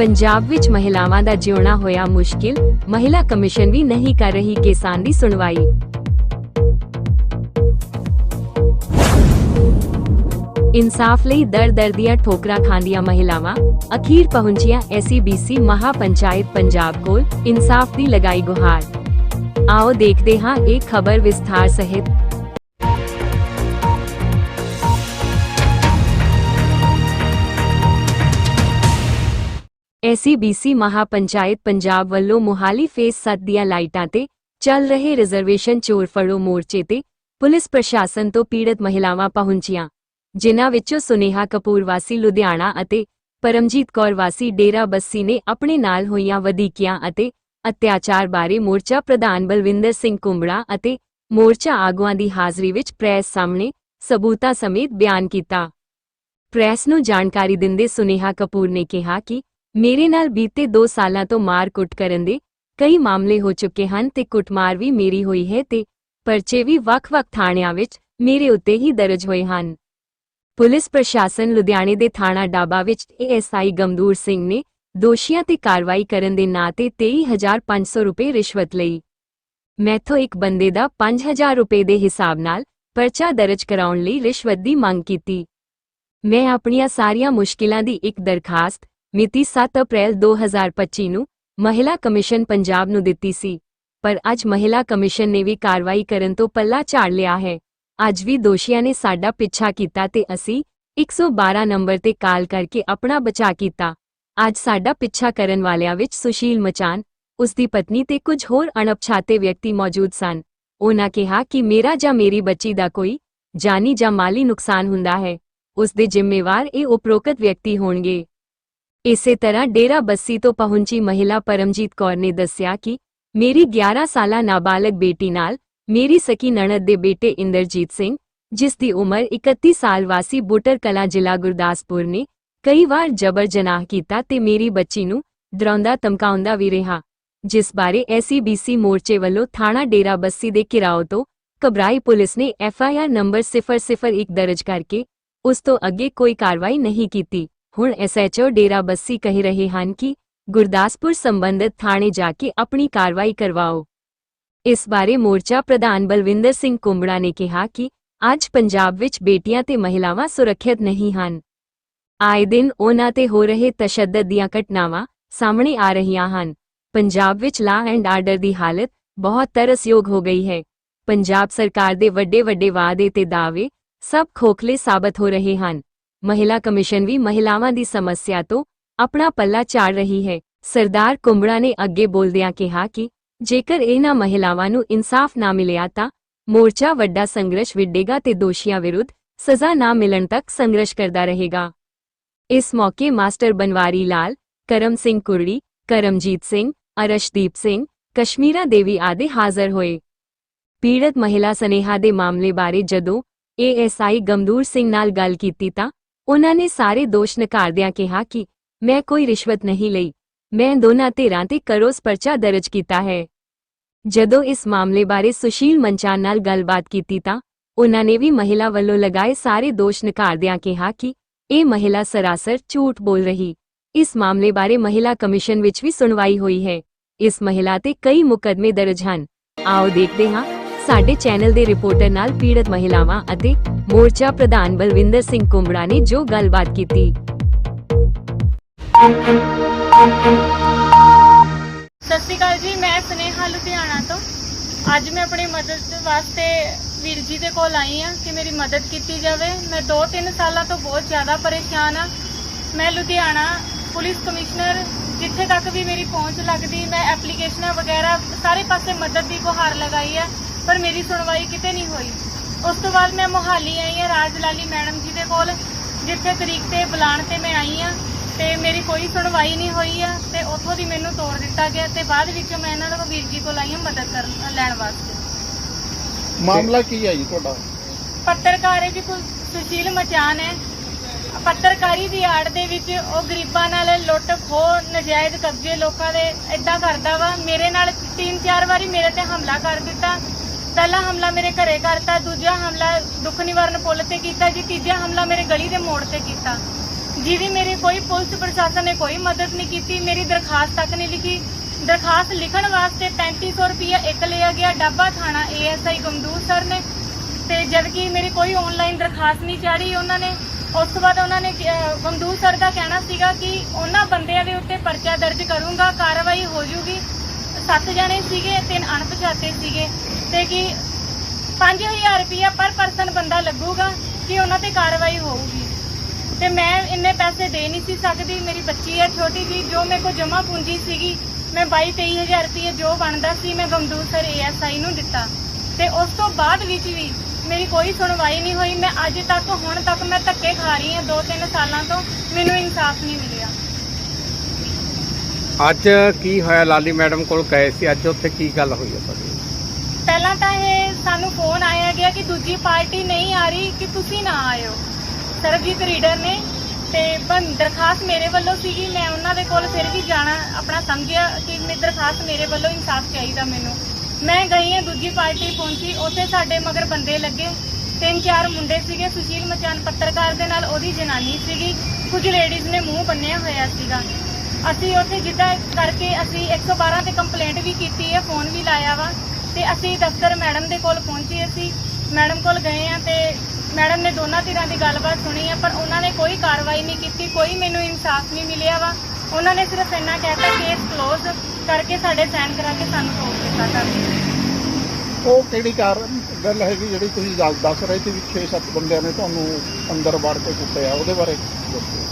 ਪੰਜਾਬ ਵਿੱਚ ਮਹਿਲਾਵਾਂ ਦਾ ਜਿਉਣਾ ਹੋਇਆ ਮੁਸ਼ਕਿਲ, ਮਹਿਲਾ ਕਮਿਸ਼ਨ ਵੀ ਨਹੀਂ ਕਰ ਰਹੀ ਕਿਸਾਨ ਦੀ ਸੁਣਵਾਈ। ਇਨਸਾਫ ਲਈ ਦਰ ਦਰ ਦੀਆਂ ਠੋਕਰਾਂ ਖਾਂਦੀਆਂ ਮਹਿਲਾਵਾਂ, ਅਖੀਰ ਪਹੁੰਚੀਆਂ ਐਸਸੀਬੀਸੀ ਮਹਾਪੰਚਾਇਤ ਪੰਜਾਬ ਕੋਲ, ਇਨਸਾਫ ਦੀ ਲਗਾਈ ਗੁਹਾਰ। ਆਓ ਦੇਖਦੇ ਹਾਂ ਇਹ ਖਬਰ ਵਿਸਥਾਰ ਸਹਿਤ ਐਸਸੀਬੀਸੀ ਮਹਾਪੰਚਾਇਤ ਪੰਜਾਬ ਵੱਲੋਂ ਮੁਹਾਲੀ ਫੇਸ 7 ਦੀਆਂ ਲਾਈਟਾਂ ਤੇ ਚੱਲ ਰਹੇ ਰਿਜ਼ਰਵੇਸ਼ਨ ਚੋਰ ਫੜੋ ਮੋਰਚੇ ਤੇ ਪੁਲਿਸ ਪ੍ਰਸ਼ਾਸਨ ਤੋਂ ਪੀੜਤ ਮਹਿਲਾਵਾਂ ਪਹੁੰਚੀਆਂ, ਜਿਨ੍ਹਾਂ ਵਿੱਚੋਂ ਸੁਨੇਹਾ ਕਪੂਰ ਵਾਸੀ ਲੁਧਿਆਣਾ ਅਤੇ ਪਰਮਜੀਤ ਕੌਰ ਵਾਸੀ ਡੇਰਾ ਬੱਸੀ ਨੇ ਆਪਣੇ ਨਾਲ ਹੋਈਆਂ ਵਧੀਕੀਆਂ ਅਤੇ ਅਤਿਆਚਾਰ ਬਾਰੇ ਮੋਰਚਾ ਪ੍ਰਧਾਨ ਬਲਵਿੰਦਰ ਸਿੰਘ ਕੁੰਬੜਾ ਅਤੇ ਮੋਰਚਾ ਆਗੂਆਂ ਦੀ ਹਾਜ਼ਰੀ ਵਿੱਚ ਪ੍ਰੈਸ ਸਾਹਮਣੇ ਸਬੂਤਾਂ ਸਮੇਤ ਬਿਆਨ ਕੀਤਾ। ਪ੍ਰੈਸ ਨੂੰ ਜਾਣਕਾਰੀ ਦਿੰਦੇ ਸੁਨੇਹਾ ਕਪੂਰ ਨੇ ਕਿਹਾ ਕਿ ਮੇਰੇ ਨਾਲ ਬੀਤੇ 2 ਸਾਲਾਂ ਤੋਂ ਮਾਰ-ਕੁੱਟ ਕਰਨ ਦੇ ਕਈ ਮਾਮਲੇ ਹੋ ਚੁੱਕੇ ਹਨ ਤੇ ਕੁੱਟਮਾਰ ਵੀ ਮੇਰੀ ਹੋਈ ਹੈ ਤੇ ਪਰਚੇ ਵੀ ਵੱਖ-ਵੱਖ ਥਾਣਿਆਂ ਵਿੱਚ ਮੇਰੇ ਉੱਤੇ ਹੀ ਦਰਜ ਹੋਏ ਹਨ। ਪੁਲਿਸ ਪ੍ਰਸ਼ਾਸਨ ਲੁਧਿਆਣੇ ਦੇ ਥਾਣਾ ਡਾਬਾ ਵਿੱਚ ਏਐਸਆਈ ਗਮਦੂਰ ਸਿੰਘ ਨੇ ਦੋਸ਼ੀਆਂ ਤੇ ਕਾਰਵਾਈ ਕਰਨ ਦੇ ਨਾਂ ਤੇ 23500 ਰੁਪਏ ਰਿਸ਼ਵਤ ਲਈ। ਮੈਥੋਂ ਇੱਕ ਬੰਦੇ ਦਾ 5000 ਰੁਪਏ ਦੇ ਹਿਸਾਬ ਨਾਲ ਪਰਚਾ ਦਰਜ ਕਰਾਉਣ ਲਈ ਰਿਸ਼ਵਤ ਦੀ ਮੰਗ ਕੀਤੀ। ਮੈਂ ਆਪਣੀਆਂ ਸਾਰੀਆਂ ਮੁਸ਼ਕਿਲਾਂ ਦੀ ਇੱਕ ਦਰਖਾਸਤ ਮਿਤੀ 7 ਅਪ੍ਰੈਲ 2025 ਨੂੰ ਮਹਿਲਾ ਕਮਿਸ਼ਨ ਪੰਜਾਬ ਨੂੰ ਦਿੱਤੀ ਸੀ, ਪਰ ਅੱਜ ਮਹਿਲਾ ਕਮਿਸ਼ਨ ਨੇ ਵੀ ਕਾਰਵਾਈ ਕਰਨ ਤੋਂ ਪੱਲਾ ਝਾੜ ਲਿਆ ਹੈ। ਅੱਜ ਵੀ ਦੋਸ਼ੀਆਂ ਨੇ ਸਾਡਾ ਪਿੱਛਾ ਕੀਤਾ ਤੇ ਅਸੀਂ 112 ਨੰਬਰ ਤੇ ਕਾਲ ਕਰਕੇ ਆਪਣਾ ਬਚਾਅ ਕੀਤਾ। ਅੱਜ ਸਾਡਾ ਪਿੱਛਾ ਕਰਨ ਵਾਲਿਆਂ ਵਿੱਚ ਸੁਸ਼ੀਲ ਮਚਾਨ ਉਸ ਦੀ ਪਤਨੀ ਤੇ ਕੁਝ ਹੋਰ ਅਣਪਛਾਤੇ ਵਿਅਕਤੀ ਮੌਜੂਦ ਸਨ। ਉਹਨਾਂ ਕਿਹਾ ਕਿ ਮੇਰਾ ਜਾਂ ਮੇਰੀ ਬੱਚੀ ਦਾ ਕੋਈ ਜਾਨੀ ਜਾਂ ਮਾਲੀ ਨੁਕਸਾਨ ਹੁੰਦਾ ਹੈ। ਉਸ ਦੇ ਜ਼ਿੰਮੇਵਾਰ ਇਹ ਉਪਰੋਕਤ ਵਿਅਕਤੀ ਹੋਣਗੇ। ਇਸੇ ਤਰ੍ਹਾਂ ਡੇਰਾ ਬੱਸੀ ਤੋਂ ਪਹੁੰਚੀ ਮਹਿਲਾ ਪਰਮਜੀਤ ਕੌਰ ਨੇ ਦੱਸਿਆ ਕਿ ਮੇਰੀ 11 ਸਾਲਾ ਨਾਬਾਲਗ ਬੇਟੀ ਨਾਲ ਮੇਰੀ ਸਕੀ ਨਣਦ ਦੇ ਬੇਟੇ ਇੰਦਰਜੀਤ ਸਿੰਘ, ਜਿਸ ਦੀ ਉਮਰ 31 ਸਾਲ ਵਾਸੀ ਬੁੱਟਰ ਕਲਾਂ ਜ਼ਿਲ੍ਹਾ ਗੁਰਦਾਸਪੁਰ ਨੇ ਕਈ ਵਾਰ ਜਬਰ ਜਨਾਹ ਕੀਤਾ ਤੇ ਮੇਰੀ ਬੱਚੀ ਨੂੰ ਡਰਾਉਂਦਾ ਧਮਕਾਉਂਦਾ ਵੀ ਰਿਹਾ, ਜਿਸ ਬਾਰੇ ਐਸਸੀਬੀਸੀ ਮੋਰਚੇ ਵੱਲੋਂ ਥਾਣਾ ਡੇਰਾ ਬੱਸੀ ਦੇ ਘਿਰਾਓ ਤੋਂ ਘਬਰਾਈ ਪੁਲਿਸ ਨੇ ਐਫਆਈਆਰ ਨੰਬਰ 001 ਦਰਜ ਕਰਕੇ ਉਸ ਤੋਂ ਅੱਗੇ ਕੋਈ ਕਾਰਵਾਈ ਨਹੀਂ ਕੀਤੀ। ਹੁਣ ਐਸਐਚਓ ਡੇਰਾ ਬੱਸੀ ਕਹਿ ਰਹੇ ਹਨ ਕਿ ਗੁਰਦਾਸਪੁਰ ਸੰਬੰਧਿਤ ਥਾਣੇ ਜਾ ਕੇ ਆਪਣੀ ਕਾਰਵਾਈ ਕਰਵਾਓ ਇਸ ਬਾਰੇ ਮੋਰਚਾ ਪ੍ਰਧਾਨ ਬਲਵਿੰਦਰ ਸਿੰਘ ਕੁੰਬੜਾ ਨੇ ਕਿਹਾ ਕਿ ਅੱਜ ਪੰਜਾਬ ਵਿੱਚ ਬੇਟੀਆਂ ਤੇ ਮਹਿਲਾਵਾਂ ਸੁਰੱਖਿਅਤ ਨਹੀਂ ਹਨ ਆਏ ਦਿਨ ਉਹਨਾਂ ਤੇ ਹੋ ਰਹੇ ਤਸ਼ੱਦਦ ਦੀਆਂ ਘਟਨਾਵਾਂ ਸਾਹਮਣੇ ਆ ਰਹੀਆਂ ਹਨ ਪੰਜਾਬ ਵਿੱਚ ਲਾ ਐਂਡ ਆਰਡਰ ਦੀ ਹਾਲਤ ਬਹੁਤ ਤਰਸਯੋਗ ਹੋ ਗਈ ਹੈ ਪੰਜਾਬ ਸਰਕਾਰ ਦੇ ਵੱਡੇ ਵੱਡੇ ਵਾਅਦੇ ਤੇ ਦਾਅਵੇ ਸਭ ਖੋਖਲੇ ਸਾਬਤ ਹੋ ਰਹੇ ਹਨ ਮਹਿਲਾ ਕਮਿਸ਼ਨ ਵੀ ਮਹਿਲਾਵਾਂ ਦੀ ਸਮੱਸਿਆ ਤੋਂ ਆਪਣਾ ਪੱਲਾ ਝਾੜ ਰਹੀ ਹੈ ਸਰਦਾਰ ਕੁੰਬੜਾ ਨੇ ਅੱਗੇ ਬੋਲਦਿਆਂ ਕਿਹਾ ਕਿ ਜੇਕਰ ਇਹਨਾਂ ਮਹਿਲਾਵਾਂ ਨੂੰ ਇਨਸਾਫ ਨਾ ਮਿਲਿਆ ਤਾਂ ਮੋਰਚਾ ਵੱਡਾ ਸੰਘਰਸ਼ ਵਿੱਢੇਗਾ ਤੇ ਦੋਸ਼ੀਆਂ ਵਿਰੁੱਧ ਸਜ਼ਾ ਨਾ ਮਿਲਣ ਤੱਕ ਸੰਘਰਸ਼ ਕਰਦਾ ਰਹੇਗਾ ਇਸ ਮੌਕੇ ਮਾਸਟਰ ਬਨਵਾਰੀ ਲਾਲ ਕਰਮ ਸਿੰਘ ਕੁਰੜੀ ਕਰਮਜੀਤ ਸਿੰਘ ਅਰਸ਼ਦੀਪ ਸਿੰਘ ਕਸ਼ਮੀਰਾ ਦੇਵੀ ਆਦਿ ਹਾਜ਼ਰ ਹੋਏ ਪੀੜਤ ਮਹਿਲਾ ਸਨੇਹਾ ਦੇ ਮਾਮਲੇ ਬਾਰੇ ਜਦੋਂ ਏਐਸਆਈ ਗਮਦੂਰ ਸਿੰਘ ਨਾਲ ਗੱਲ ਕੀਤੀ ਤਾਂ ਉਹਨਾਂ ਨੇ ਸਾਰੇ ਦੋਸ਼ ਨਕਾਰਦਿਆਂ ਕਿਹਾ ਕਿ ਮੈਂ ਕੋਈ ਰਿਸ਼ਵਤ ਨਹੀਂ ਲਈ। ਮੈਂ ਦੋਨਾਂ ਧਿਰਾਂ ਤੇ ਕਰੋਸ ਪਰਚਾ ਦਰਜ ਕੀਤਾ ਹੈ। ਜਦੋਂ ਇਸ ਮਾਮਲੇ ਬਾਰੇ ਸੁਸ਼ੀਲ ਮੰਚਾਨ ਨਾਲ ਗੱਲਬਾਤ ਕੀਤੀ ਤਾਂ ਉਹਨਾਂ ਨੇ ਵੀ ਮਹਿਲਾ ਵੱਲੋਂ ਲਗਾਏ ਸਾਰੇ ਦੋਸ਼ ਨਕਾਰਦਿਆਂ ਕਿਹਾ ਕਿ ਇਹ ਮਹਿਲਾ ਸਰਾਸਰ ਝੂਠ ਬੋਲ ਰਹੀ। ਇਸ ਮਾਮਲੇ ਬਾਰੇ ਮਹਿਲਾ ਕਮਿਸ਼ਨ ਵਿੱਚ ਵੀ ਸੁਣਵਾਈ ਹੋਈ ਹੈ। ਇਸ ਮਹਿਲਾ ਤੇ ਕਈ ਮੁਕੱਦਮੇ ਦਰਜ ਹਨ। ਆਓ ਦੇਖਦੇ ਹਾਂ ਸਾਡੇ ਚੈਨਲ ਦੇ ਰਿਪੋਰਟਰ ਨਾਲ ਪੀੜਤ ਮਹਿਲਾਵਾਂ ਅਤੇ ਮੋਰਚਾ ਪ੍ਰਧਾਨ ਬਲਵਿੰਦਰ ਸਿੰਘ ਕੁੰਬੜਾ ਨੇ ਜੋ ਗੱਲਬਾਤ ਕੀਤੀ। ਸਤਿ ਸ਼੍ਰੀ ਅਕਾਲ ਜੀ, ਮੈਂ ਸਨੇਹਾ ਲੁਧਿਆਣਾ ਤੋਂ। ਅੱਜ ਮੈਂ ਆਪਣੀ ਮਦਦ ਵਾਸਤੇ ਵੀਰ ਜੀ ਦੇ ਕੋਲ ਆਈ ਆ ਕਿ ਮੇਰੀ ਮਦਦ ਕੀਤੀ ਜਾਵੇ। ਮੈਂ 2-3 ਸਾਲਾਂ ਤੋਂ ਬਹੁਤ ਜ਼ਿਆਦਾ ਪਰੇਸ਼ਾਨ ਹਾਂ। ਮੈਂ ਲੁਧਿਆਣਾ ਪੁਲਿਸ ਕਮਿਸ਼ਨਰ, ਜਿੱਥੇ ਤੱਕ ਵੀ ਮੇਰੀ ਪਹੁੰਚ ਲੱਗਦੀ, ਮੈਂ ਐਪਲੀਕੇਸ਼ਨਾਂ ਵਗੈਰਾ ਸਾਰੇ ਪਾਸੇ ਮਦਦ ਦੀ ਗੁਹਾਰ ਲਗਾਈ ਹੈ। ਪਰ ਮੇਰੀ ਸੁਣਵਾਈ ਕਿਤੇ ਨਹੀਂ ਹੋਈ। ਉਸ ਤੋਂ ਬਾਅਦ ਮੈਂ ਮੁਹਾਲੀ ਆਈ ਹਾਂ ਰਾਜ ਲਾਲੀ ਮੈਡਮ ਜੀ ਦੇ ਕੋਲ ਜਿੱਥੇ ਤਰੀਕ ਤੇ ਬੁਲਾਣ ਤੇ ਮੈਂ ਆਈ ਹਾਂ ਤੇ ਮੇਰੀ ਕੋਈ ਸੁਣਵਾਈ ਨਹੀਂ ਹੋਈ ਆ ਤੇ ਉੱਥੋਂ ਦੀ ਮੈਨੂੰ ਤੋੜ ਦਿੱਤਾ ਗਿਆ ਤੇ ਬਾਅਦ ਵਿੱਚ ਮੈਂ ਇਹਨਾਂ ਦਾ ਵੀਰ ਜੀ ਕੋਲ ਆਈ ਹਾਂ ਮਦਦ ਕਰਨ ਲੈਣ ਵਾਸਤੇ। ਮਾਮਲਾ ਕੀ ਹੈ ਜੀ ਤੁਹਾਡਾ? ਪੱਤਰਕਾਰ ਹੈ ਜੀ ਕੋਈ ਸੁਸ਼ੀਲ ਮਚਾਨ ਹੈ। ਪੱਤਰਕਾਰੀ ਦੀ ਆੜ ਦੇ ਵਿੱਚ ਉਹ ਗਰੀਬਾਂ ਨਾਲ ਲੁੱਟ ਖੋਹ ਨਜਾਇਜ਼ ਕਬਜ਼ੇ ਲੋਕਾਂ ਦੇ ਇਦਾਂ ਕਰਦਾ ਵਾ। ਮੇਰੇ ਨਾਲ ਤਿੰਨ ਚਾਰ ਵਾਰੀ ਮੇਰੇ ਤੇ ਹਮਲਾ ਕਰ ਦਿੱਤਾ। ਪਹਿਲਾ ਹਮਲਾ ਮੇਰੇ ਘਰੇ ਕਰਤਾ, ਦੂਜਾ ਹਮਲਾ ਦੁੱਖ ਨਿਵਾਰਨ ਪੁਲ ਤੇ ਕੀਤਾ ਜੀ, ਤੀਜਾ ਹਮਲਾ ਮੇਰੇ ਗਲੀ ਦੇ ਮੋੜ ਤੇ ਕੀਤਾ। ਜਿਹਦੀ ਮੇਰੀ ਕੋਈ ਪੁਲਿਸ ਪ੍ਰਸ਼ਾਸਨ ਨੇ ਕੋਈ ਮਦਦ ਨਹੀਂ ਕੀਤੀ, ਮੇਰੀ ਦਰਖਾਸਤ ਤੱਕ ਨਹੀਂ ਲਿਖੀ। ਦਰਖਾਸਤ ਲਿਖਣ ਵਾਸਤੇ 3500 ਰੁਪਇਆ ਇੱਕ ਲਿਆ ਗਿਆ, ਡੱਬਾ ਥਾਣਾ ਏਐਸਆਈ ਗਮਦੂਰ ਸਰ ਨੇ। ਤੇ ਜਦਕਿ ਮੇਰੀ ਕੋਈ ਆਨਲਾਈਨ ਦਰਖਾਸਤ ਨਹੀਂ ਚਾੜੀ, ਉਹਨਾਂ ਨੇ, ਉਸ ਤੋਂ ਬਾਅਦ ਉਹਨਾਂ ਨੇ ਕਿਹਾ- ਗਮਦੂਰ ਸਰ ਦਾ ਕਹਿਣਾ ਸੀਗਾ ਕਿ ਉਹਨਾਂ ਬੰਦਿਆਂ ਦੇ ਉੱਤੇ ਪਰਚਾ ਦਰਜ ਕਰੂੰਗਾ, ਕਾਰਵਾਈ ਹੋ ਜੂਗੀ। ਸੱਤ ਜਣੇ ਸੀਗੇ, ਤਿੰਨ ਅਣਪਛਾਤੇ ਸੀਗੇ ਤੇ ਕਿ 5000 ਰੁਪਇਆ ਪਰ ਪਰਸਨ ਬੰਦਾ ਲੱਗੂਗਾ ਕਿ ਉਹਨਾਂ ਤੇ ਕਾਰਵਾਈ ਹੋਊਗੀ। ਤੇ ਮੈਂ ਇੰਨੇ ਪੈਸੇ ਦੇ ਨਹੀਂ ਸੀ ਸਕਦੀ, ਮੇਰੀ ਬੱਚੀ ਹੈ ਛੋਟੀ ਜੀ ਜੋ ਮੇਰੇ ਕੋਲ ਜਮਾ ਪੂੰਜੀ ਸੀਗੀ, ਮੈਂ 22 23000 ਰੁਪਏ ਜੋ ਬਣਦਾ ਸੀ ਮੈਂ ਗਮਦੂਰ ਸਰ ਏਐਸਆਈ ਨੂੰ ਦਿੱਤਾ। ਤੇ ਉਸ ਤੋਂ ਬਾਅਦ ਵਿੱਚ ਵੀ ਮੇਰੀ ਕੋਈ ਸੁਣਵਾਈ ਨਹੀਂ ਹੋਈ, ਮੈਂ ਅੱਜ ਤੱਕ, ਹੁਣ ਤੱਕ ਮੈਂ ਧੱਕੇ ਖਾ ਰਹੀ ਹਾਂ 2-3 ਸਾਲਾਂ ਤੋਂ ਮੈਨੂੰ ਇਨਸਾਫ ਨਹੀਂ ਮਿਲਿਆ। ਅੱਜ ਕੀ ਹੋਇਆ? ਲਾਲੀ ਮੈਡਮ ਕੋਲ ਗਏ ਸੀ। ਅੱਜ ਉੱਥੇ ਕੀ ਗੱਲ ਹੋਈ ਹੈ ਤੁਹਾਡੀ? ਪਹਿਲਾਂ ਤਾਂ ਇਹ ਸਾਨੂੰ ਫੋਨ ਆਇਆ ਗਿਆ ਕਿ ਦੂਜੀ ਪਾਰਟੀ ਨਹੀਂ ਆ ਰਹੀ, ਕਿ ਤੁਸੀਂ ਨਾ ਆਇਓ। ਸਰਬਜੀਤ ਰੀਡਰ ਨੇ ਤੇ ਬੰ, ਦਰਖਾਸਤ ਮੇਰੇ ਵੱਲੋਂ ਸੀਗੀ। ਮੈਂ ਉਹਨਾਂ ਦੇ ਕੋਲ ਫਿਰ ਵੀ ਜਾਣਾ, ਆਪਣਾ ਸਮਝਿਆ ਕਿ ਮੇਰੀ ਦਰਖਾਸਤ ਮੇਰੇ ਵੱਲੋਂ ਇਨਸਾਫ ਚਾਹੀਦਾ ਮੈਨੂੰ। ਮੈਂ ਗਈ ਹਾਂ, ਦੂਜੀ ਪਾਰਟੀ ਪਹੁੰਚੀ। ਉੱਥੇ ਸਾਡੇ ਮਗਰ ਬੰਦੇ ਲੱਗੇ। ਤਿੰਨ ਚਾਰ ਮੁੰਡੇ ਸੀਗੇ। ਸੁਸ਼ੀਲ ਮਚਾਨ ਪੱਤਰਕਾਰ ਦੇ ਨਾਲ ਉਹਦੀ ਜਨਾਨੀ ਸੀਗੀ। ਕੁਝ ਲੇਡੀਜ਼ ਨੇ ਮੂੰਹ ਬੰਨਿਆ ਹੋਇਆ ਸੀਗਾ। ਅਸੀਂ ਉੱਥੇ ਜਿੱਦਾਂ ਕਰਕੇ ਅਸੀਂ 112 ਤੇ ਕੰਪਲੇਂਟ ਵੀ ਕੀਤੀ ਹੈ ਫੋਨ ਵੀ ਲਾਇਆ ਵਾ। ਤੇ ਅਸੀਂ ਦਫ਼ਤਰ ਮੈਡਮ ਦੇ ਕੋਲ ਪਹੁੰਚੇ ਅਸੀਂ। ਮੈਡਮ ਕੋਲ ਗਏ ਆ ਤੇ ਮੈਡਮ ਨੇ ਦੋਨਾਂ ਧਿਰਾਂ ਦੀ ਗੱਲਬਾਤ ਸੁਣੀ ਆ, ਪਰ ਉਹਨਾਂ ਨੇ ਕੋਈ ਕਾਰਵਾਈ ਨਹੀਂ ਕੀਤੀ, ਕੋਈ ਮੈਨੂੰ ਇਨਸਾਫ ਨਹੀਂ ਮਿਲਿਆ ਵਾ। ਉਹਨਾਂ ਨੇ ਸਿਰਫ ਇੰਨਾ ਕਹਿਤਾ ਕੇਸ ਕਲੋਜ਼ ਕਰਕੇ ਸਾਡੇ ਸਾਈਨ ਕਰਾ ਕੇ ਸਾਨੂੰ ਤੋੜ ਦਿੱਤਾ ਕਰ ਉਹ ਕਿਹੜੀ ਕਾਰਨ? ਗੱਲ ਹੈਗੀ ਜਿਹੜੀ ਤੁਸੀਂ ਦੱਸ ਦੱਸ ਰਹੇ ਸੀ ਵੀ 6-7 ਬੰਦਿਆਂ ਨੇ ਤੁਹਾਨੂੰ ਅੰਦਰ ਵੜ ਕੇ ਕੁੱਟਿਆ, ਉਹਦੇ ਬਾਰੇ ਦੱਸੋ।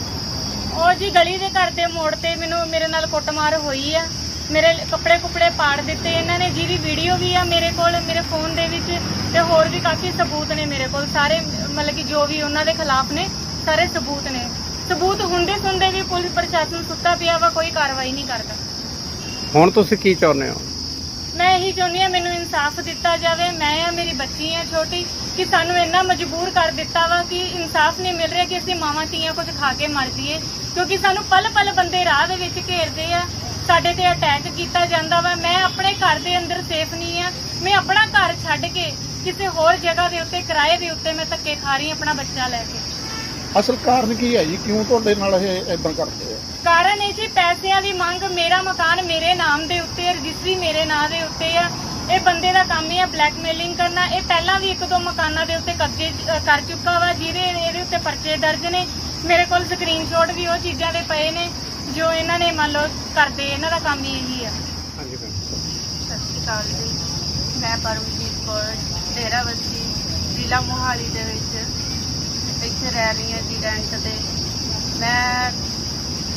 ਉਹ ਜੀ ਗਲੀ ਦੇ ਘਰ ਦੇ ਮੋੜ ਤੇ ਮੈਨੂੰ, ਮੇਰੇ ਨਾਲ ਕੁੱਟਮਾਰ ਹੋਈ ਆ। ਮੇਰੇ ਕੱਪੜੇ ਕੁਪੜੇ ਪਾੜ ਦਿੱਤੇ ਇਹਨਾਂ ਨੇ, ਜਿਹਦੀ ਵੀਡੀਓ ਵੀ ਆ ਮੇਰੇ ਕੋਲ, ਮੇਰੇ ਫੋਨ ਦੇ ਵਿੱਚ, ਤੇ ਹੋਰ ਵੀ ਕਾਫੀ ਸਬੂਤ ਨੇ ਮੇਰੇ ਕੋਲ। ਸਾਰੇ, ਮਤਲਬ ਕਿ ਜੋ ਵੀ ਉਹਨਾਂ ਦੇ ਖਿਲਾਫ ਨੇ, ਸਾਰੇ ਸਬੂਤ ਨੇ। ਸਬੂਤ ਹੁੰਦੇ ਸੁਣਦੇ ਵੀ ਪੁਲਿਸ ਪ੍ਰਸ਼ਾਸਨ ਸੁੱਤਾ ਪਿਆ ਵਾ, ਕੋਈ ਕਾਰਵਾਈ ਨਹੀਂ ਕਰਦਾ। ਹੁਣ ਤੁਸੀਂ ਕੀ ਚਾਹੁੰਦੇ ਹੋ? ਇਹੀ ਚਾਹੁੰਦੀ ਹਾਂ ਮੈਨੂੰ ਇਨਸਾਫ ਦਿੱਤਾ ਜਾਵੇ। ਮੈਂ ਆ, ਮੇਰੀ ਬੱਚੀ ਆ ਛੋਟੀ, ਕਿ ਸਾਨੂੰ ਇੰਨਾ ਮਜਬੂਰ ਕਰ ਦਿੱਤਾ ਵਾ ਕਿ ਇਨਸਾਫ ਨਹੀਂ ਮਿਲ ਰਿਹਾ ਕਿ ਅਸੀਂ ਮਾਵਾਂ ਧੀਆਂ ਕੁਝ ਖਾ ਕੇ ਮਰ ਜਾਈਏ। ਕਿਉਂਕਿ ਸਾਨੂੰ ਪਲ ਪਲ ਬੰਦੇ ਰਾਹ ਦੇ ਵਿੱਚ ਘੇਰਦੇ ਆ। ਸਾਡੇ ਤੇ ਅਟੈਕ ਕੀਤਾ ਜਾਂਦਾ ਵਾ। ਮੈਂ ਆਪਣੇ ਘਰ ਦੇ ਅੰਦਰ ਸੇਫ ਨਹੀਂ ਆ। ਮੈਂ ਆਪਣਾ ਘਰ ਛੱਡ ਕੇ ਕਿਸੇ ਹੋਰ ਜਗ੍ਹਾ ਦੇ ਉੱਤੇ, ਕਿਰਾਏ ਦੇ ਉੱਤੇ ਮੈਂ ਧੱਕੇ ਖਾ ਰਹੀ ਆਪਣਾ ਬੱਚਾ ਲੈ ਕੇ। ਅਸਲ ਕਾਰਨ ਕੀ ਹੈ ਜੀ? ਕਿਉਂ ਤੁਹਾਡੇ ਨਾਲ ਇਹ ਇਦਾਂ ਕਰਦੇ ਆ? ਕਾਰਨ ਇਹ ਜੀ ਪੈਸਿਆਂ ਦੀ ਮੰਗ ਮੇਰਾ ਮਕਾਨ ਮੇਰੇ ਨਾਮ ਦੇ ਉੱਤੇ ਹੈ ਰਜਿਸਟਰੀ ਮੇਰੇ ਨਾਂ ਦੇ ਉੱਤੇ ਆ। ਇਹ ਬੰਦੇ ਦਾ ਕੰਮ ਹੀ ਆ ਬਲੈਕਮੇਲਿੰਗ ਕਰਨਾ। ਇਹ ਪਹਿਲਾਂ ਵੀ ਇੱਕ ਦੋ ਮਕਾਨਾਂ ਦੇ ਉੱਤੇ ਕਬਜ਼ੇ ਕਰ ਚੁੱਕਾ ਵਾ ਜਿਹਦੇ ਇਹਦੇ ਉੱਤੇ ਪਰਚੇ ਦਰਜ ਨੇ। ਮੇਰੇ ਕੋਲ ਸਕਰੀਨਸ਼ਾਟ ਵੀ ਉਹ ਚੀਜ਼ਾਂ ਦੇ ਪਏ ਨੇ ਜੋ ਇਹਨਾਂ ਨੇ ਮੰਨ ਲਓ ਕਰਦੇ ਇਹਨਾਂ ਦਾ ਕੰਮ ਹੀ ਇਹੀ ਆ। ਹਾਂਜੀ ਮੈਮ। ਸਤਿ ਸ਼੍ਰੀ ਅਕਾਲ ਜੀ। ਮੈਂ ਪਰਮਜੀਤ ਕੌਰ ਡੇਰਾਬੱਸੀ ਜ਼ਿਲ੍ਹਾ ਮੋਹਾਲੀ ਦੇ ਵਿੱਚ ਇੱਥੇ ਰਹਿ ਰਹੀ ਹਾਂ ਜੀ ਰੈਂਟ ਤੇ। ਮੈਂ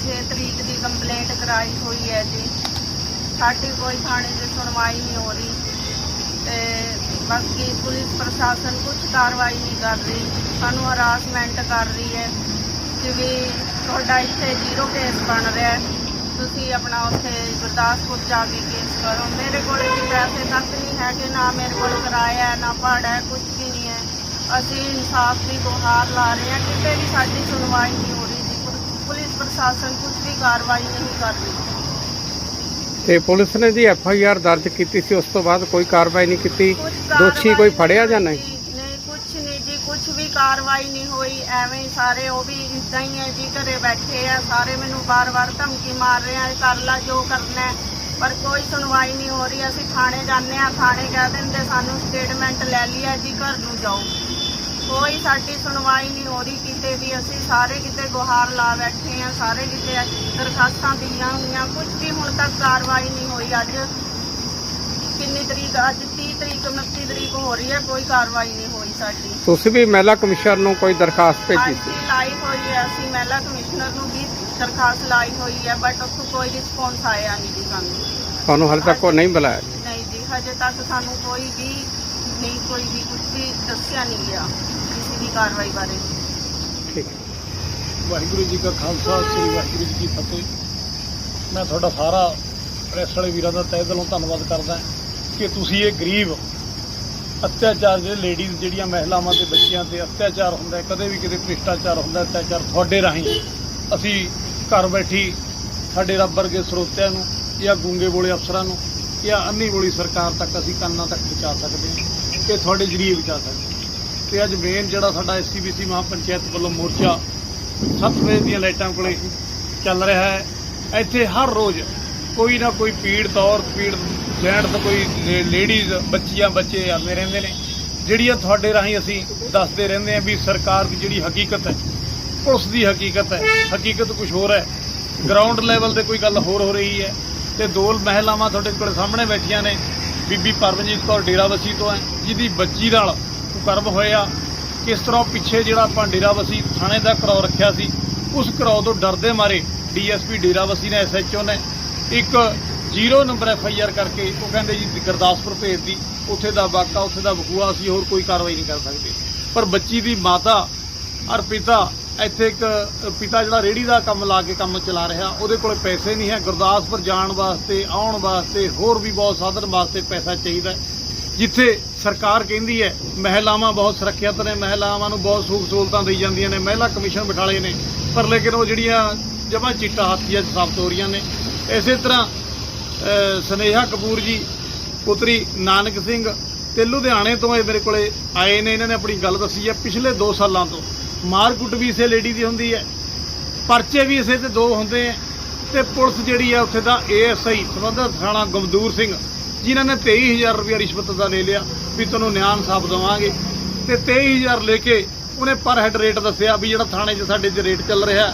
6 ਤਰੀਕ ਦੀ ਕੰਪਲੇਂਟ ਕਰਾਈ ਹੋਈ ਹੈ ਜੀ। ਸਾਡੀ ਕੋਈ ਥਾਣੇ 'ਚ ਸੁਣਵਾਈ ਨਹੀਂ ਹੋ ਰਹੀ। ਤੇ ਬਾਕੀ ਪੁਲਿਸ ਪ੍ਰਸ਼ਾਸਨ ਕੁਝ ਕਾਰਵਾਈ ਨਹੀਂ ਕਰ ਰਹੀ। ਸਾਨੂੰ ਹਰਾਸਮੈਂਟ ਕਰ ਰਹੀ ਹੈ ਕਿ ਵੀ ਤੁਹਾਡਾ ਇੱਥੇ ਜ਼ੀਰੋ ਕੇਸ ਬਣ ਰਿਹਾ ਹੈ। ਤੁਸੀਂ ਆਪਣਾ ਉੱਥੇ ਗੁਰਦਾਸਪੁਰ ਜਾ ਕੇ ਕੇਸ ਕਰੋ। ਮੇਰੇ ਕੋਲ ਵੀ ਪੈਸੇ ਤੱਕ ਨਹੀਂ ਹੈਗੇ, ਨਾ ਮੇਰੇ ਕੋਲ ਕਿਰਾਇਆ ਨਾ ਭਾੜਾ ਹੈ ਕੁਝ ਵੀ ਨਹੀਂ ਹੈ। ਅਸੀਂ ਇਨਸਾਫ ਦੀ ਗੁਹਾਰ ਲਾ ਰਹੇ ਹਾਂ। ਕਿਤੇ ਵੀ ਸਾਡੀ ਸੁਣਵਾਈ ਨਹੀਂ ਪੁਲਿਸ ਪ੍ਰਸ਼ਾਸਨ ਕੁਝ ਵੀ ਕਾਰਵਾਈ ਨਹੀਂ ਕਰ ਰਹੀ। ਤੇ ਪੁਲਿਸ ਨੇ ਜੀ ਐਫ ਆਈ ਆਰ ਦਰਜ ਕੀਤੀ ਸੀ ਉਸ ਤੋਂ ਬਾਅਦ ਕੋਈ ਕਾਰਵਾਈ ਨਹੀਂ ਕੀਤੀ। ਕੁਛ ਦੋਸ਼ੀ ਕੋਈ ਕਾਰਵਾਈ ਫੜਿਆ ਜਾਂ ਨਹੀਂ? ਨਹੀਂ ਕੁਝ ਨਹੀਂ ਜੀ ਕੁਝ ਵੀ ਕਾਰਵਾਈ ਨਹੀਂ ਹੋਈ। ਐਵੇਂ ਹੀ ਸਾਰੇ ਉਹ ਵੀ ਇਦਾਂ ਹੀ ਹੈ ਜੀ ਘਰੇ ਬੈਠੇ ਆ ਸਾਰੇ ਮੈਨੂੰ ਬਾਰ-ਬਾਰ ਧਮਕੀ ਮਾਰ ਰਹੇ ਆ ਇਹ ਕਰ ਲਾ ਜੋ ਕਰਨਾ ਹੈ। ਪਰ ਕੋਈ ਸੁਣਵਾਈ ਨਹੀਂ ਹੋ ਰਹੀ ਅਸੀਂ ਥਾਣੇ ਜਾਂਦੇ ਆ ਥਾਣੇ ਕਹਿ ਦਿੰਦੇ ਸਾਨੂੰ ਸਟੇਟਮੈਂਟ ਲੈ ਲਿਆ ਜੀ ਘਰ ਨੂੰ ਜਾਓ। ਕੋਈ ਸਾਡੀ ਸੁਣਵਾਈ ਨਹੀਂ ਹੋ ਰਹੀ ਕਿਤੇ ਵੀ। ਅਸੀਂ ਸਾਰੇ ਕਿਤੇ ਗੁਹਾਰ ਲਾ ਬੈਠੇ ਆ ਸਾਰੇ ਕਿਤੇ ਦਰਖਾਸਤਾਂ ਦਿੱਤੀਆਂ ਹੋਈਆਂ ਕੁਝ ਵੀ ਹੁਣ ਤੱਕ ਕਾਰਵਾਈ ਨਹੀਂ ਹੋਈ। ਅੱਜ ਕਿੰਨੀ ਤਰੀਕ ਅੱਜ 30 ਤਰੀਕ 29 ਤਰੀਕ ਹੋ ਰਹੀ ਹੈ ਕੋਈ ਕਾਰਵਾਈ ਨਹੀਂ ਹੋਈ ਸਾਡੀ। ਤੁਸੀਂ ਵੀ ਮਹਿਲਾ ਕਮਿਸ਼ਨਰ ਨੂੰ ਕੋਈ ਦਰਖਾਸਤ ਭੇਜੀ ਸੀ? ਲਾਈ ਹੋਈ ਹੈ। ਅਸੀਂ ਮਹਿਲਾ ਕਮਿਸ਼ਨਰ ਨੂੰ ਵੀ ਦਰਖਾਸਤ ਲਾਈ ਹੋਈ ਹੈ ਬਟ ਉੱਥੋਂ ਕੋਈ ਰਿਸਪੌਂਸ ਆਇਆ ਨਹੀਂ ਜੀ ਸਾਨੂੰ। ਤੁਹਾਨੂੰ ਹਾਲੇ ਤੱਕ ਉਹ ਨਹੀਂ ਬੁਲਾਇਆ? ਨਹੀਂ ਜੀ ਹਜੇ ਤੱਕ ਸਾਨੂੰ ਕੋਈ ਵੀ ਨਹੀਂ, ਕੋਈ ਵੀ ਕੁਝ ਵੀ ਦੱਸਿਆ ਨਹੀਂ ਗਿਆ ਕਿਸੇ ਦੀ ਕਾਰਵਾਈ ਬਾਰੇ। ਠੀਕ। ਵਾਹਿਗੁਰੂ ਜੀ ਕਾ ਖਾਲਸਾ, ਸ੍ਰੀ ਵਾਹਿਗੁਰੂ ਜੀ ਕੀ ਫਤਿਹ। ਮੈਂ ਤੁਹਾਡਾ ਸਾਰਾ ਪ੍ਰੈਸ ਵਾਲੇ ਵੀਰਾਂ ਦਾ ਤਹਿ ਦਿਲੋਂ ਧੰਨਵਾਦ ਕਰਦਾ ਕਿ ਤੁਸੀਂ ਇਹ ਗਰੀਬ, ਅਤਿਆਚਾਰ ਜਿਹੜੇ ਲੇਡੀਜ਼ ਜਿਹੜੀਆਂ ਮਹਿਲਾਵਾਂ ਤੇ ਬੱਚਿਆਂ ਤੇ ਅਤਿਆਚਾਰ ਹੁੰਦਾ ਕਦੇ ਵੀ ਕਿਤੇ ਭ੍ਰਿਸ਼ਟਾਚਾਰ ਹੁੰਦਾ ਅਤਿਆਚਾਰ ਤੁਹਾਡੇ ਰਾਹੀਂ। ਅਸੀਂ ਘਰ ਬੈਠੀ ਸਾਡੇ ਰੱਬ ਵਰਗੇ ਸਰੋਤਿਆਂ ਨੂੰ ਜਾਂ ਗੂੰਗੇ ਬੋਲੇ ਅਫਸਰਾਂ ਨੂੰ ਜਾਂ ਅੰਨੀ ਬੋਲੀ ਸਰਕਾਰ ਤੱਕ ਅਸੀਂ ਕੰਨਾਂ ਤੱਕ ਪਹੁੰਚਾ ਸਕਦੇ ਹਾਂ। ਕਿ ਤੁਹਾਡੇ ਜਰੀਏ ਪਹੁੰਚਾ ਸਕਦੇ। ਹਾਂ। ਤੇ ਅੱਜ ਮੇਨ ਜਿਹੜਾ ਸਾਡਾ ਐਸਸੀਬੀਸੀ ਮਹਾਪੰਚਾਇਤ ਵੱਲੋਂ ਮੋਰਚਾ 7 ਵਜੇ ਦੀਆਂ ਲਾਈਟਾਂ ਕੋਲੇ ਚੱਲ ਰਿਹਾ ਹੈ। ਇੱਥੇ ਹਰ ਰੋਜ਼ ਕੋਈ ਨਾ ਕੋਈ ਪੀੜਤ ਔਰਤ, ਪੀੜਤ ਜੈਂਟਸ ਕੋਈ ਲੇਡੀਜ਼ ਬੱਚੀਆਂ, ਬੱਚੇ ਆਉਂਦੇ ਰਹਿੰਦੇ ਨੇ, ਜਿਹੜੀਆਂ ਤੁਹਾਡੇ ਰਾਹੀਂ ਅਸੀਂ ਦੱਸਦੇ ਰਹਿੰਦੇ ਹਾਂ ਵੀ ਸਰਕਾਰ ਦੀ ਜਿਹੜੀ ਹਕੀਕਤ ਹੈ, ਪੁਲਿਸ ਦੀ ਹਕੀਕਤ ਹੈ, ਹਕੀਕਤ ਕੁਝ ਹੋਰ ਹੈ। ਗਰਾਊਂਡ ਲੈਵਲ ਤੇ ਕੋਈ ਗੱਲ ਹੋਰ ਹੋ ਰਹੀ ਹੈ ਤੇ ਦੋ ਮਹਿਲਾਵਾਂ ਤੁਹਾਡੇ ਕੋਲ ਸਾਹਮਣੇ ਬੈਠੀਆਂ ਨੇ। ਬੀਬੀ ਪਰਮਜੀਤ ਕੌਰ ਡੇਰਾਵਸੀ ਤੋਂ ਹੈ, ਜਿਹਦੀ ਬੱਚੀ ਨਾਲ ਕੁਕਰਮ ਹੋਇਆ ਕਿਸ ਤਰ੍ਹਾਂ ਪਿੱਛੇ ਜਿਹੜਾ ਆਪਾਂ ਡੇਰਾਵਸੀ ਥਾਣੇ ਦਾ ਕਰਾਉ ਰੱਖਿਆ ਸੀ, ਉਸ ਕਰਾਉ ਤੋਂ ਡਰਦੇ ਮਾਰੇ ਡੀਐਸਪੀ ਡੇਰਾਵਸੀ ਨੇ, ਐਸਐਚਓ ਨੇ। ਇੱਕ zero number F I R ਕਰਕੇ ਉਹ ਕਹਿੰਦੇ ਜੀ ਗੁਰਦਾਸਪੁਰ ਭੇਜਦੀ ਉੱਥੇ ਦਾ ਵਾਕਾ, ਉੱਥੇ ਦਾ ਵਕੂਆ, ਅਸੀਂ ਹੋਰ ਕੋਈ ਕਾਰਵਾਈ ਨਹੀਂ ਕਰ ਸਕਦੇ। ਪਰ ਬੱਚੀ ਦੀ ਮਾਤਾ ਅਰਪਿਤਾ ਇੱਥੇ ਇੱਕ ਪਿਤਾ ਜਿਹੜਾ ਰੇੜੀ ਦਾ ਕੰਮ ਲਾ ਕੇ ਕੰਮ ਚਲਾ ਰਿਹਾ ਉਹਦੇ ਕੋਲ ਪੈਸੇ ਨਹੀਂ ਹੈ। ਗੁਰਦਾਸਪੁਰ ਜਾਣ ਵਾਸਤੇ ਆਉਣ ਵਾਸਤੇ ਹੋਰ ਵੀ ਬਹੁਤ ਸਾਧਨ ਵਾਸਤੇ ਪੈਸਾ ਚਾਹੀਦਾ ਜਿੱਥੇ ਸਰਕਾਰ ਕਹਿੰਦੀ ਹੈ ਮਹਿਲਾਵਾਂ ਬਹੁਤ ਸੁਰੱਖਿਅਤ ਨੇ ਮਹਿਲਾਵਾਂ ਨੂੰ ਬਹੁਤ ਸੁੱਖ ਸਹੂਲਤਾਂ ਦੇਈ ਜਾਂਦੀਆਂ ਨੇ ਮਹਿਲਾ ਕਮਿਸ਼ਨ ਬਿਠਾਲੇ ਨੇ। ਪਰ ਲੇਕਿਨ ਉਹ ਜਿਹੜੀਆਂ ਜਮਾ ਚਿੱਟਾ ਹਾਥੀਆਂ 'ਚ ਸਾਬਤ ਹੋ ਰਹੀਆਂ ਨੇ ਇਸੇ ਤਰ੍ਹਾਂ ਅਹ, ਸਨੇਹਾ ਕਪੂਰ ਜੀ ਪੁੱਤਰੀ ਨਾਨਕ ਸਿੰਘ ਤੇ ਲੁਧਿਆਣੇ ਤੋਂ ਇਹ ਮੇਰੇ ਕੋਲੇ ਆਏ ਨੇ ਇਹਨਾਂ ਨੇ ਆਪਣੀ ਗੱਲ ਦੱਸੀ ਹੈ ਪਿਛਲੇ 2 ਸਾਲਾਂ ਤੋਂ। ਮਾਰਕੁੱਟ ਵੀ ਇਸੇ ਲੇਡੀ ਦੀ ਹੁੰਦੀ ਹੈ ਪਰਚੇ ਵੀ ਇਸੇ ਤੇ ਦੋ ਹੁੰਦੇ ਆ ਤੇ ਪੁਲਿਸ ਜਿਹੜੀ ਆ ਉੱਥੇ ਦਾ ਏਐਸਆਈ ਸੰਬੰਧਤ ਥਾਣਾ ਗਮਦੂਰ ਸਿੰਘ ਜਿਨ੍ਹਾਂ ਨੇ 23000 ਰੁਪਏ ਰਿਸ਼ਵਤ ਦਾ ਲੈ ਲਿਆ ਵੀ ਤੁਹਾਨੂੰ ਨਿਆਂ ਇਨਸਾਫ ਦੇਵਾਂਗੇ। ਤੇ 23000 ਲੈ ਕੇ ਉਹਨੇ ਪਰ ਹੈਡ ਰੇਟ ਦੱਸਿਆ ਵੀ ਜਿਹੜਾ ਥਾਣੇ 'ਚ ਸਾਡੇ 'ਚ ਰੇਟ ਚੱਲ ਰਿਹਾ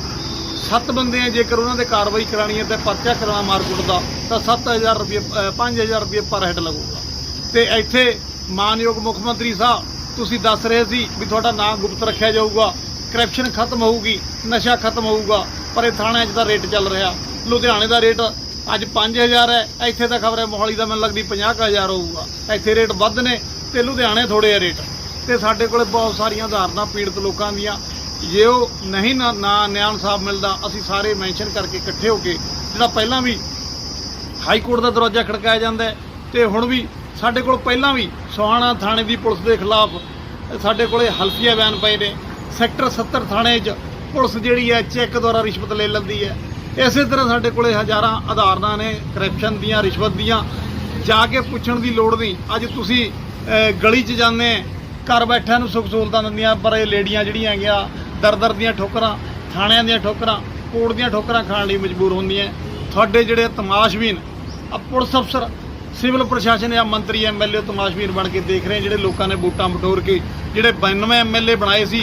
ਸੱਤ ਬੰਦੇ ਆ ਜੇਕਰ ਉਹਨਾਂ ਦੇ ਕਾਰਵਾਈ ਕਰਾਣੀ ਹੈ ਤੇ ਪਰਚਾ ਕਰਾਉਣਾ ਮਾਰਕੁੱਟ ਦਾ ਤਾਂ 7000 ਰੁਪਏ ਅ, 5000 ਰੁਪਏ ਪਰ ਹੈਡ ਲੱਗੂਗਾ। ਤੇ ਇੱਥੇ ਮਾਨਯੋਗ ਮੁੱਖ ਮੰਤਰੀ ਸਾਹਿਬ ਤੁਸੀਂ ਦੱਸ ਰਹੇ ਸੀ ਵੀ ਤੁਹਾਡਾ ਨਾਮ ਗੁਪਤ ਰੱਖਿਆ ਜਾਊਗਾ ਕਰਪਸ਼ਨ ਖਤਮ ਹੋਊਗੀ, ਨਸ਼ਾ ਖਤਮ ਹੋਊਗਾ, ਪਰ ਇਹ ਥਾਣਿਆਂ 'ਚ ਦਾ ਰੇਟ ਚੱਲ ਰਿਹਾ। ਲੁਧਿਆਣੇ ਦਾ ਰੇਟ ਅੱਜ 5000 ਹੈ, ਇੱਥੇ ਤਾਂ ਖਬਰ ਹੈ ਮੋਹਾਲੀ ਦਾ ਮੈਨੂੰ ਲੱਗਦੀ 50000 ਹੋਊਗਾ। ਇੱਥੇ ਰੇਟ ਵੱਧ ਨੇ ਤੇ ਲੁਧਿਆਣੇ ਥੋੜੇ ਆ ਰੇਟ ਤੇ ਸਾਡੇ ਕੋਲੇ ਬਹੁਤ ਸਾਰੀਆਂ ਉਦਾਹਰਨਾਂ ਪੀੜਤ ਲੋਕਾਂ ਦੀਆਂ। ਜੇ ਉਹ ਨਹੀਂ ਨਾ ਨਾ ਨਿਆਂ ਇਨਸਾਫ ਮਿਲਦਾ, ਅਸੀਂ ਸਾਰੇ ਮੈਂਸ਼ਨ ਕਰਕੇ ਇਕੱਠੇ ਹੋ ਕੇ, ਜਿਹੜਾ ਪਹਿਲਾਂ ਵੀ ਹਾਈ ਕੋਰਟ ਦਾ ਦਰਵਾਜ਼ਾ ਖੜਕਾਇਆ ਜਾਂਦਾ ਹੈ, ਤੇ ਹੁਣ ਵੀ ਸਾਡੇ ਕੋਲ ਪਹਿਲਾਂ ਵੀ ਸੋਹਾਣਾ ਥਾਣੇ ਦੀ ਪੁਲਿਸ ਦੇ ਖਿਲਾਫ ਸਾਡੇ ਕੋਲੇ ਹਲਫੀਆ ਬਿਆਨ ਪਏ ਨੇ। ਸੈਕਟਰ 70 ਥਾਣੇ 'ਚ ਪੁਲਿਸ ਜਿਹੜੀ ਹੈ ਚੈੱਕ ਦੁਆਰਾ ਰਿਸ਼ਵਤ ਲੈ ਲੈਂਦੀ ਹੈ। ਇਸੇ ਤਰ੍ਹਾਂ ਸਾਡੇ ਕੋਲੇ ਹਜ਼ਾਰਾਂ ਆਧਾਰਨਾਂ ਨੇ ਕਰਪਸ਼ਨ ਦੀਆਂ, ਰਿਸ਼ਵਤ ਦੀਆਂ। ਜਾ ਕੇ ਪੁੱਛਣ ਦੀ ਲੋੜ ਨਹੀਂ। ਅੱਜ ਤੁਸੀਂ ਗਲੀ 'ਚ ਜਾਂਦੇ ਘਰ ਬੈਠਿਆਂ ਨੂੰ ਸੁੱਖ ਸਹੂਲਤਾਂ ਦਿੰਦੀਆਂ, ਪਰ ਇਹ ਲੇਡੀਆਂ ਜਿਹੜੀਆਂ ਹੈਗੀਆਂ ਦਰ ਦਰ ਦੀਆਂ ਠੋਕਰਾਂ, ਥਾਣਿਆਂ ਦੀਆਂ ਠੋਕਰਾਂ, ਕੋਰਟ ਦੀਆਂ ਠੋਕਰਾਂ ਖਾਣ ਲਈ ਮਜਬੂਰ ਹੁੰਦੀਆਂ ਤੁਹਾਡੇ ਜਿਹੜੇ ਤਮਾਸ਼ਬੀਨ ਆ ਪੁਲਿਸ ਅਫਸਰ ਸਿਵਲ ਪ੍ਰਸ਼ਾਸਨ ਜਾਂ ਮੰਤਰੀ ਐਮਐਲਏ ਤਮਾਸ਼ਬੀਨ ਬਣ ਕੇ ਦੇਖ ਰਹੇ ਜਿਹੜੇ ਲੋਕਾਂ ਨੇ ਵੋਟਾਂ ਬਟੋਰ ਕੇ ਜਿਹੜੇ 92 ਐਮਐਲਏ ਬਣਾਏ ਸੀ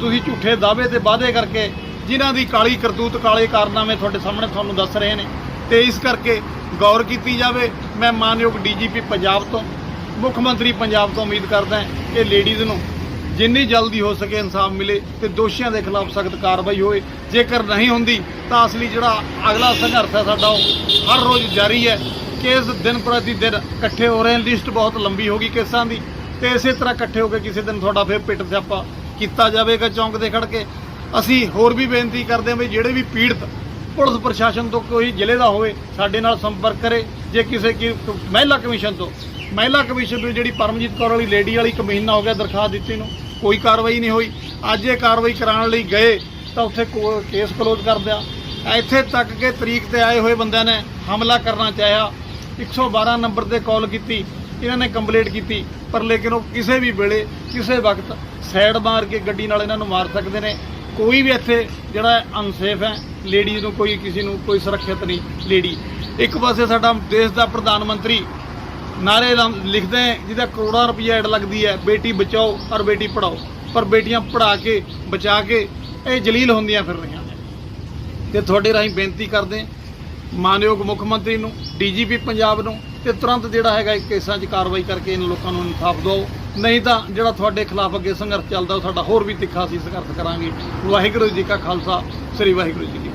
ਤੁਸੀਂ ਝੂਠੇ ਦਾਅਵੇ ਤੇ ਵਾਅਦੇ ਕਰਕੇ ਜਿਨ੍ਹਾਂ ਦੀ ਕਾਲੀ ਕਰਤੂਤ ਕਾਲੇ ਕਾਰਨਾਮੇ ਤੁਹਾਡੇ ਸਾਹਮਣੇ ਤੁਹਾਨੂੰ ਦੱਸ ਰਹੇ ਨੇ, ਤੇ ਇਸ ਕਰਕੇ ਗੌਰ ਕੀਤੀ ਜਾਵੇ, ਮੈਂ ਮਾਨਯੋਗ ਡੀਜੀਪੀ ਪੰਜਾਬ ਤੋਂ, ਮੁੱਖ ਮੰਤਰੀ ਪੰਜਾਬ ਤੋਂ ਉਮੀਦ ਕਰਦਾ ਕਿ ਲੇਡੀਜ਼ ਨੂੰ ਜਿੰਨੀ ਜਲਦੀ ਹੋ ਸਕੇ ਇਨਸਾਫ ਮਿਲੇ ਤੇ ਦੋਸ਼ੀਆਂ ਦੇ ਖਿਲਾਫ ਸਖਤ ਕਾਰਵਾਈ ਹੋਏ ਜੇਕਰ ਨਹੀਂ ਹੁੰਦੀ ਤਾਂ ਅਸਲੀ ਜਿਹੜਾ ਅਗਲਾ ਸੰਘਰਸ਼ ਹੈ ਸਾਡਾ ਉਹ ਹਰ ਰੋਜ਼ ਜਾਰੀ ਹੈ। ਕੇਸ ਦਿਨ ਪ੍ਰਤੀ ਦਿਨ ਇਕੱਠੇ ਹੋ ਰਹੇ ਹਨ। ਲਿਸਟ ਬਹੁਤ ਲੰਬੀ ਹੋ ਗਈ ਕੇਸਾਂ ਦੀ ਤੇ ਇਸੇ ਤਰ੍ਹਾਂ ਇਕੱਠੇ ਹੋ ਕੇ ਕਿਸੇ ਦਿਨ ਤੁਹਾਡਾ ਫਿਰ ਪਿੱਟ ਸਿਆਪਾ ਕੀਤਾ ਜਾਵੇਗਾ ਚੌਂਕ ਦੇ ਖੜ ਕੇ। ਅਸੀਂ ਹੋਰ ਵੀ ਬੇਨਤੀ ਕਰਦੇ ਹਾਂ ਵੀ ਜਿਹੜੇ ਵੀ ਪੀੜਤ ਪੁਲਿਸ ਪ੍ਰਸ਼ਾਸਨ ਤੋਂ ਕੋਈ ਜ਼ਿਲ੍ਹੇ ਦਾ ਹੋਵੇ, ਸਾਡੇ ਨਾਲ ਸੰਪਰਕ ਕਰੇ। ਜੇ ਕਿਸੇ ਕੀ ਮਹਿਲਾ ਕਮਿਸ਼ਨ ਤੋਂ, ਮਹਿਲਾ ਕਮਿਸ਼ਨ ਤੋਂ ਜਿਹੜੀ ਪਰਮਜੀਤ ਕੌਰ ਵਾਲੀ ਲੇਡੀ ਵਾਲੀ ਇੱਕ ਹੋ ਗਿਆ ਦਰਖਾਸਤ ਦਿੱਤੀ ਨੂੰ, ਕੋਈ ਕਾਰਵਾਈ ਨਹੀਂ ਹੋਈ। ਅੱਜ ਇਹ ਕਾਰਵਾਈ ਕਰਾਉਣ ਲਈ ਗਏ, ਤਾਂ ਉੱਥੇ ਕੋ- ਕੇਸ ਕਲੋਜ਼ ਕਰ ਦਿਆ। ਇੱਥੇ ਤੱਕ ਕਿ ਤਰੀਕ ਤੇ ਆਏ ਹੋਏ ਬੰਦਿਆਂ ਨੇ ਹਮਲਾ ਕਰਨਾ ਚਾਹਿਆ। 112 ਨੰਬਰ ਤੇ ਕਾਲ ਕੀਤੀ, ਇਹਨਾਂ ਨੇ ਕੰਪਲੇਂਟ ਕੀਤੀ, ਪਰ ਲੇਕਿਨ ਉਹ ਕਿਸੇ ਵੀ ਵੇਲੇ, ਕਿਸੇ ਵਕਤ ਸਾਈਡ ਮਾਰ ਕੇ ਗੱਡੀ ਨਾਲ ਇਹਨਾਂ ਨੂੰ ਮਾਰ ਸਕਦੇ ਨੇ। ਕੋਈ ਵੀ ਇੱਥੇ ਜਿਹੜਾ ਅਨਸੇਫ ਹੈ ਲੇਡੀਜ਼ ਨੂੰ ਕੋਈ ਕਿਸੇ ਨੂੰ ਕੋਈ ਸੁਰੱਖਿਅਤ ਨਹੀਂ ਲੇਡੀ ਇੱਕ ਪਾਸੇ ਸਾਡਾ ਦੇਸ਼ ਦਾ ਪ੍ਰਧਾਨ ਮੰਤਰੀ ਨਾਰੇ ਲਾ- ਲਿਖਦੇ ਹੈ, ਜਿਹਦਾ ਕਰੋੜਾਂ ਰੁਪਏ ਐਡ ਲੱਗਦੀ ਹੈ, ਬੇਟੀ ਬਚਾਓ ਔਰ ਬੇਟੀ ਪੜਾਓ ਪਰ ਬੇਟੀਆਂ ਪੜਾ ਕੇ, ਬਚਾ ਕੇ, ਇਹ ਜਲੀਲ ਹੁੰਦੀਆਂ ਫਿਰ ਰਹੀਆਂ ਨੇ ਤੇ ਤੁਹਾਡੇ ਰਾਹੀਂ ਬੇਨਤੀ ਕਰਦੇ ਮਾਨਯੋਗ ਮੁੱਖ ਮੰਤਰੀ ਨੂੰ, ਡੀਜੀਪੀ ਪੰਜਾਬ ਨੂੰ ਤੇ ਤੁਰੰਤ ਜਿਹੜਾ ਹੈਗਾ ਇਹ ਕੇਸਾਂ 'ਚ ਕਾਰਵਾਈ ਕਰਕੇ ਇਹਨਾਂ ਲੋਕਾਂ ਨੂੰ ਇਨਸਾਫ ਦਿਓ। ਨਹੀਂ ਤਾਂ ਜਿਹੜਾ ਤੁਹਾਡੇ ਖਿਲਾਫ ਅੱਗੇ ਸੰਘਰਸ਼ ਚੱਲਦਾ ਉਹ ਸਾਡਾ ਹੋਰ ਵੀ ਤਿੱਖਾ ਅਸੀਂ ਸੰਘਰਸ਼ ਕਰਾਂਗੇ। ਵਾਹਿਗੁਰੂ ਜੀ ਕਾ ਖਾਲਸਾ, ਸ੍ਰੀ ਵਾਹਿਗੁਰੂ ਜੀ ਕੀ